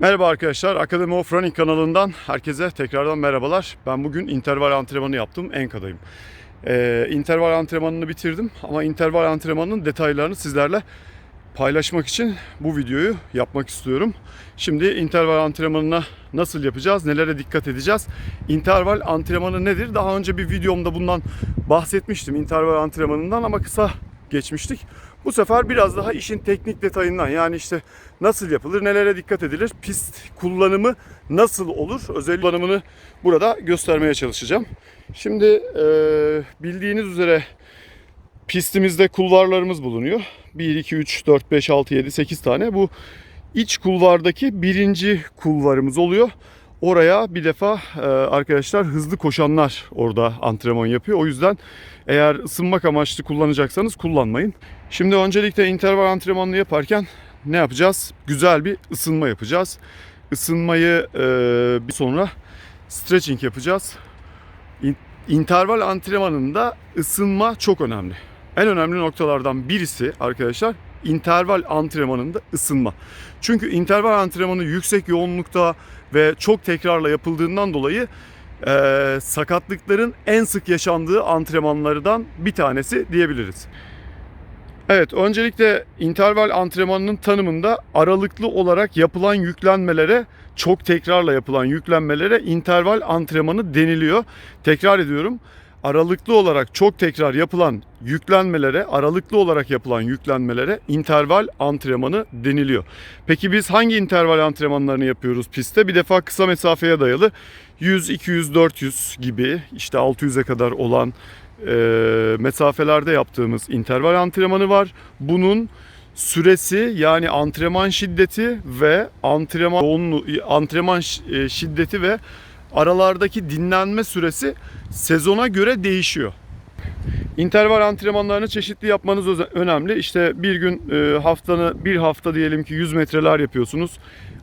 Merhaba arkadaşlar, Academy of Running kanalından herkese tekrardan merhabalar. Ben bugün interval antrenmanı yaptım, Enka'dayım. Ee, interval antrenmanını bitirdim ama interval antrenmanının detaylarını sizlerle paylaşmak için bu videoyu yapmak istiyorum. Şimdi interval antrenmanına nasıl yapacağız, nelere dikkat edeceğiz? Interval antrenmanı nedir? Daha önce bir videomda bundan bahsetmiştim interval antrenmanından ama kısa geçmiştik. Bu sefer biraz daha işin teknik detayından yani işte nasıl yapılır, nelere dikkat edilir, pist kullanımı nasıl olur, özel kullanımını burada göstermeye çalışacağım. Şimdi e, bildiğiniz üzere pistimizde kulvarlarımız bulunuyor. 1, 2, 3, 4, 5, 6, 7, 8 tane. Bu iç kulvardaki birinci kulvarımız oluyor. Oraya bir defa e, arkadaşlar hızlı koşanlar orada antrenman yapıyor. O yüzden eğer ısınmak amaçlı kullanacaksanız kullanmayın. Şimdi öncelikle interval antrenmanını yaparken ne yapacağız? Güzel bir ısınma yapacağız. Isınmayı e, bir sonra stretching yapacağız. İn- interval antrenmanında ısınma çok önemli. En önemli noktalardan birisi arkadaşlar interval antrenmanında ısınma. Çünkü interval antrenmanı yüksek yoğunlukta ve çok tekrarla yapıldığından dolayı e, sakatlıkların en sık yaşandığı antrenmanlardan bir tanesi diyebiliriz. Evet, öncelikle interval antrenmanının tanımında aralıklı olarak yapılan yüklenmelere, çok tekrarla yapılan yüklenmelere interval antrenmanı deniliyor. Tekrar ediyorum. Aralıklı olarak çok tekrar yapılan yüklenmelere, aralıklı olarak yapılan yüklenmelere interval antrenmanı deniliyor. Peki biz hangi interval antrenmanlarını yapıyoruz pistte? Bir defa kısa mesafeye dayalı 100, 200, 400 gibi işte 600'e kadar olan e, mesafelerde yaptığımız interval antrenmanı var. Bunun süresi yani antrenman şiddeti ve antrenman antrenman e, şiddeti ve aralardaki dinlenme süresi sezona göre değişiyor. İnterval antrenmanlarını çeşitli yapmanız önemli. İşte bir gün e, haftanı bir hafta diyelim ki 100 metreler yapıyorsunuz.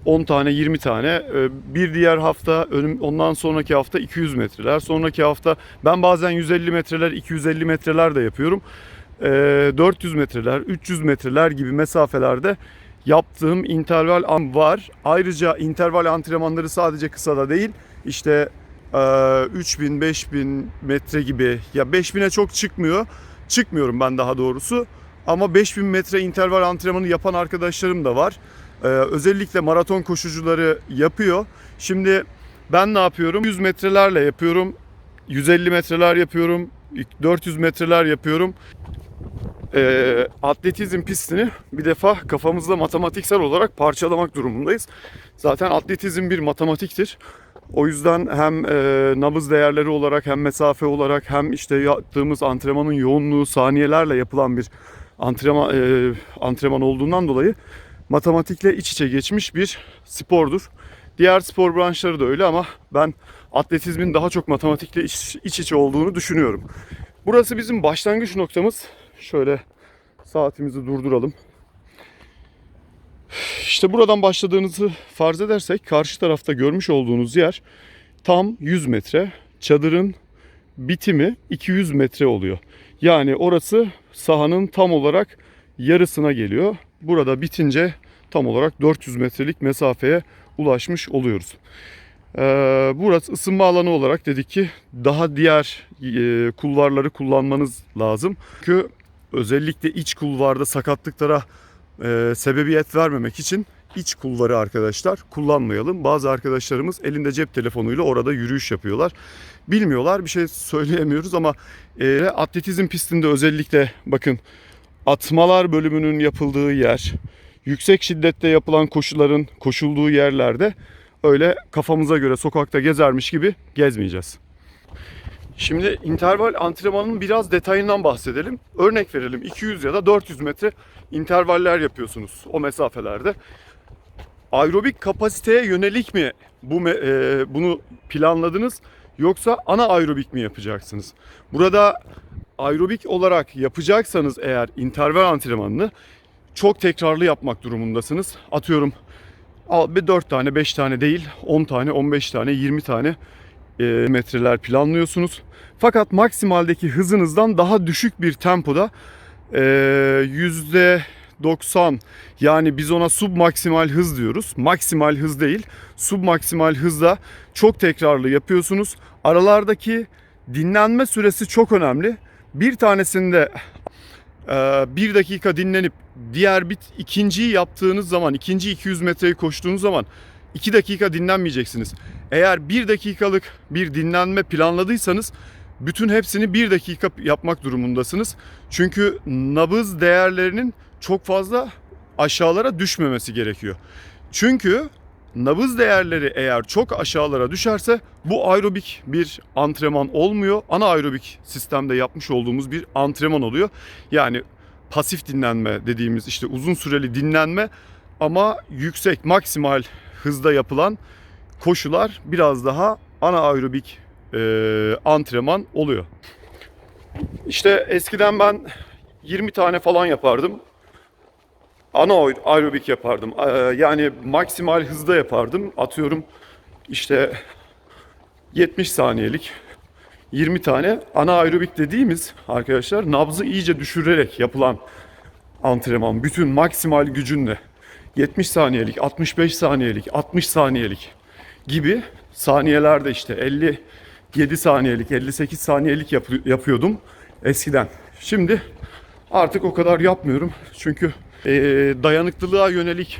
10 tane 20 tane. E, Bir diğer hafta ondan sonraki hafta 200 metreler. Sonraki hafta ben bazen 150 metreler 250 metreler de yapıyorum. E, 400 metreler 300 metreler gibi mesafelerde yaptığım interval var. Ayrıca interval antrenmanları sadece kısada değil. İşte ee, 3000 5000 metre gibi ya 5000'e çok çıkmıyor. Çıkmıyorum ben daha doğrusu. Ama 5000 metre interval antrenmanı yapan arkadaşlarım da var. Ee, özellikle maraton koşucuları yapıyor. Şimdi ben ne yapıyorum? 100 metrelerle yapıyorum. 150 metreler yapıyorum. 400 metreler yapıyorum. Ee, atletizm pistini bir defa kafamızda matematiksel olarak parçalamak durumundayız. Zaten atletizm bir matematiktir. O yüzden hem e, nabız değerleri olarak hem mesafe olarak hem işte yaptığımız antrenmanın yoğunluğu saniyelerle yapılan bir antrenman e, antrenman olduğundan dolayı matematikle iç içe geçmiş bir spordur. Diğer spor branşları da öyle ama ben atletizmin daha çok matematikle iç, iç içe olduğunu düşünüyorum. Burası bizim başlangıç noktamız. Şöyle saatimizi durduralım. İşte buradan başladığınızı farz edersek karşı tarafta görmüş olduğunuz yer tam 100 metre. Çadırın bitimi 200 metre oluyor. Yani orası sahanın tam olarak yarısına geliyor. Burada bitince tam olarak 400 metrelik mesafeye ulaşmış oluyoruz. Ee, burası ısınma alanı olarak dedik ki daha diğer e, kulvarları kullanmanız lazım. Çünkü özellikle iç kulvarda sakatlıklara e, sebebiyet vermemek için iç kulvarı arkadaşlar kullanmayalım. Bazı arkadaşlarımız elinde cep telefonuyla orada yürüyüş yapıyorlar. Bilmiyorlar bir şey söyleyemiyoruz ama e, atletizm pistinde özellikle bakın atmalar bölümünün yapıldığı yer, yüksek şiddette yapılan koşuların koşulduğu yerlerde öyle kafamıza göre sokakta gezermiş gibi gezmeyeceğiz. Şimdi interval antrenmanının biraz detayından bahsedelim. Örnek verelim 200 ya da 400 metre intervaller yapıyorsunuz o mesafelerde. Aerobik kapasiteye yönelik mi bu e, bunu planladınız yoksa ana aerobik mi yapacaksınız? Burada aerobik olarak yapacaksanız eğer interval antrenmanını çok tekrarlı yapmak durumundasınız. Atıyorum bir 4 tane 5 tane değil 10 tane 15 tane 20 tane e, metreler planlıyorsunuz. Fakat maksimaldeki hızınızdan daha düşük bir tempoda e, yüzde 90 yani biz ona submaksimal hız diyoruz. Maksimal hız değil. Submaksimal hızda çok tekrarlı yapıyorsunuz. Aralardaki dinlenme süresi çok önemli. Bir tanesinde e, bir dakika dinlenip diğer bit ikinciyi yaptığınız zaman ikinci 200 metreyi koştuğunuz zaman 2 dakika dinlenmeyeceksiniz. Eğer 1 dakikalık bir dinlenme planladıysanız bütün hepsini 1 dakika yapmak durumundasınız. Çünkü nabız değerlerinin çok fazla aşağılara düşmemesi gerekiyor. Çünkü nabız değerleri eğer çok aşağılara düşerse bu aerobik bir antrenman olmuyor. Ana aerobik sistemde yapmış olduğumuz bir antrenman oluyor. Yani pasif dinlenme dediğimiz işte uzun süreli dinlenme ama yüksek maksimal hızda yapılan koşular biraz daha ana aerobik e, antrenman oluyor. İşte eskiden ben 20 tane falan yapardım. Ana aer- aerobik yapardım. Yani maksimal hızda yapardım. Atıyorum işte 70 saniyelik 20 tane ana aerobik dediğimiz arkadaşlar nabzı iyice düşürerek yapılan antrenman. Bütün maksimal gücünle 70 saniyelik, 65 saniyelik, 60 saniyelik gibi saniyelerde işte 57 saniyelik, 58 saniyelik yapı- yapıyordum eskiden. Şimdi artık o kadar yapmıyorum. Çünkü eee, dayanıklılığa yönelik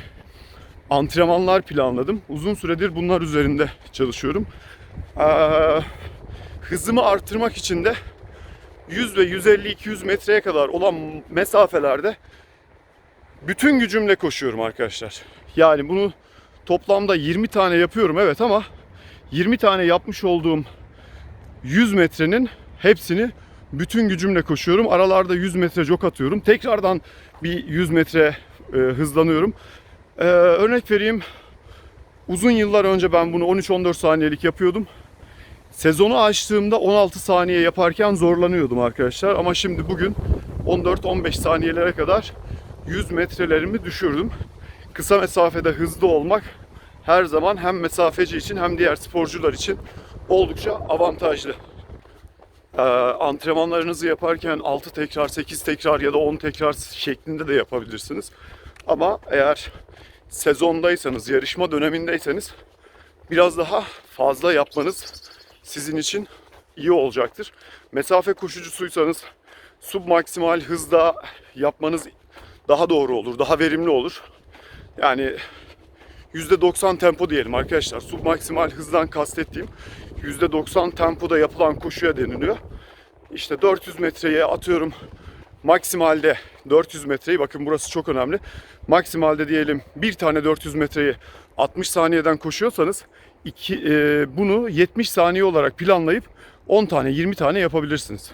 antrenmanlar planladım. Uzun süredir bunlar üzerinde çalışıyorum. Eee, hızımı arttırmak için de 100 ve 150-200 metreye kadar olan mesafelerde bütün gücümle koşuyorum arkadaşlar. Yani bunu toplamda 20 tane yapıyorum evet ama 20 tane yapmış olduğum 100 metrenin hepsini bütün gücümle koşuyorum. Aralarda 100 metre jog atıyorum. Tekrardan bir 100 metre e, hızlanıyorum. E, örnek vereyim. Uzun yıllar önce ben bunu 13-14 saniyelik yapıyordum. Sezonu açtığımda 16 saniye yaparken zorlanıyordum arkadaşlar. Ama şimdi bugün 14-15 saniyelere kadar 100 metrelerimi düşürdüm. Kısa mesafede hızlı olmak her zaman hem mesafeci için hem diğer sporcular için oldukça avantajlı. Ee, antrenmanlarınızı yaparken 6 tekrar, 8 tekrar ya da 10 tekrar şeklinde de yapabilirsiniz. Ama eğer sezondaysanız, yarışma dönemindeyseniz biraz daha fazla yapmanız sizin için iyi olacaktır. Mesafe koşucusuysanız submaksimal hızda yapmanız daha doğru olur, daha verimli olur. Yani %90 tempo diyelim arkadaşlar. Submaksimal hızdan kastettiğim %90 tempoda yapılan koşuya deniliyor. İşte 400 metreye atıyorum maksimalde 400 metreyi bakın burası çok önemli. Maksimalde diyelim bir tane 400 metreyi 60 saniyeden koşuyorsanız iki, e, bunu 70 saniye olarak planlayıp 10 tane 20 tane yapabilirsiniz.